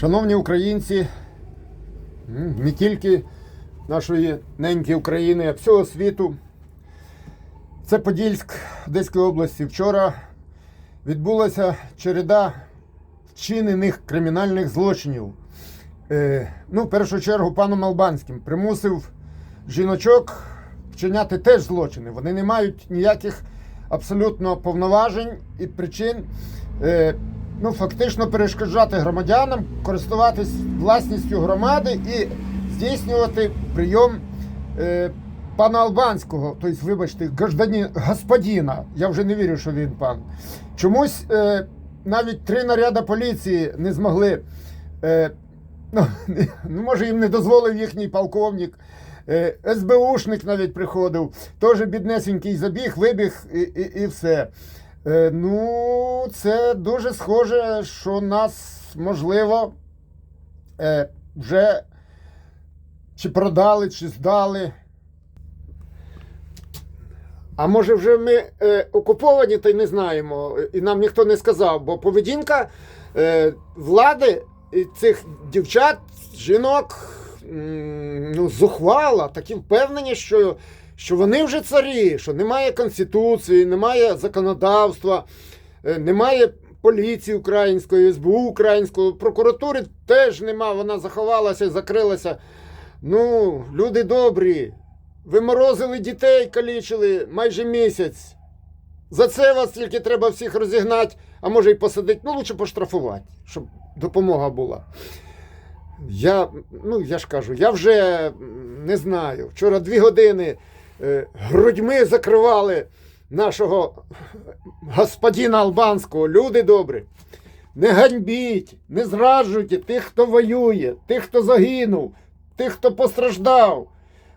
Шановні українці, не тільки нашої неньки України, а всього світу. Це Подільськ Одеської області. Вчора відбулася череда вчинених кримінальних злочинів. Е, ну, в першу чергу, паном Албанським примусив жіночок вчиняти теж злочини. Вони не мають ніяких абсолютно повноважень і причин. Ну, фактично перешкоджати громадянам користуватись власністю громади і здійснювати прийом е, пана Албанського, тобто, вибачте, граждані, господина. Я вже не вірю, що він пан. Чомусь е, навіть три наряди поліції не змогли. Е, ну, ну, може, їм не дозволив їхній полковник. Е, СБУшник навіть приходив, теж біднесенький забіг, вибіг і, і, і все. Е, ну, це дуже схоже, що нас, можливо, е, вже чи продали, чи здали. А може вже ми е, окуповані, та й не знаємо, і нам ніхто не сказав, бо поведінка е, влади цих дівчат, жінок ну, зухвала, такі впевнені, що, що вони вже царі, що немає конституції, немає законодавства, е, немає поліції української, СБУ української, прокуратури теж нема, вона заховалася, закрилася. Ну, люди добрі. Ви морозили дітей, калічили майже місяць. За це вас тільки треба всіх розігнати, а може й посадити. Ну, лучше поштрафувати, щоб допомога була. Я, ну, я ж кажу, я вже не знаю. Вчора дві години е, грудьми закривали нашого господина Албанського. Люди добрі. Не ганьбіть, не зраджуйте тих, хто воює, тих, хто загинув, тих, хто постраждав.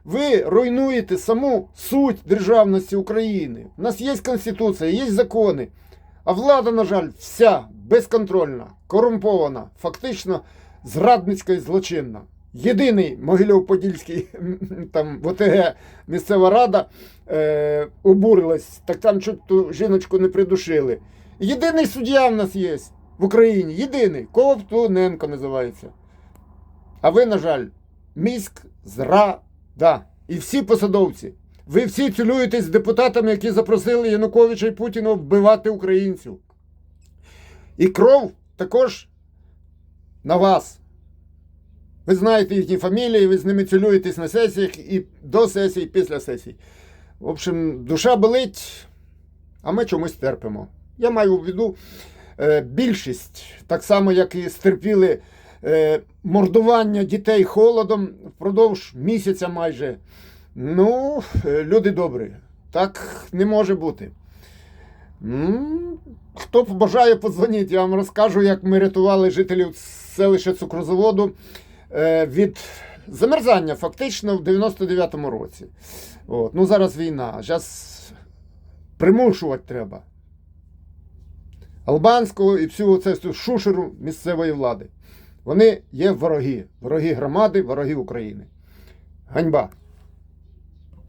Ви руйнуєте саму суть державності України. У нас є Конституція, є закони. А влада, на жаль, вся безконтрольна, корумпована, фактично зрадницька і злочинна. Єдиний Могильов-Подільський там в ОТГ місцева рада е, обурилась, так там чуть ту жіночку не придушили. Єдиний суддя в нас є в Україні, єдиний Ковтуненко називається. А ви, на жаль, міськ зрада. І всі посадовці. Ви всі цілуєтесь з депутатами, які запросили Януковича і Путіна вбивати українців. І кров також на вас. Ви знаєте їхні фамілії, ви з ними цілуєтесь на сесіях і до сесії, і після сесій. В общем, душа болить, а ми чомусь терпимо. Я маю в виду е, більшість, так само, як і стерпіли е, мордування дітей холодом впродовж місяця майже. Ну, е, люди добрі, так не може бути. Хто бажає, подзвоніть, я вам розкажу, як ми рятували жителів селища Цукрозаводу е, від замерзання фактично в 99-му році. От. Ну, зараз війна. Зараз примушувати треба. Албанського і всю цю шушеру місцевої влади. Вони є вороги. Вороги громади, вороги України. Ганьба.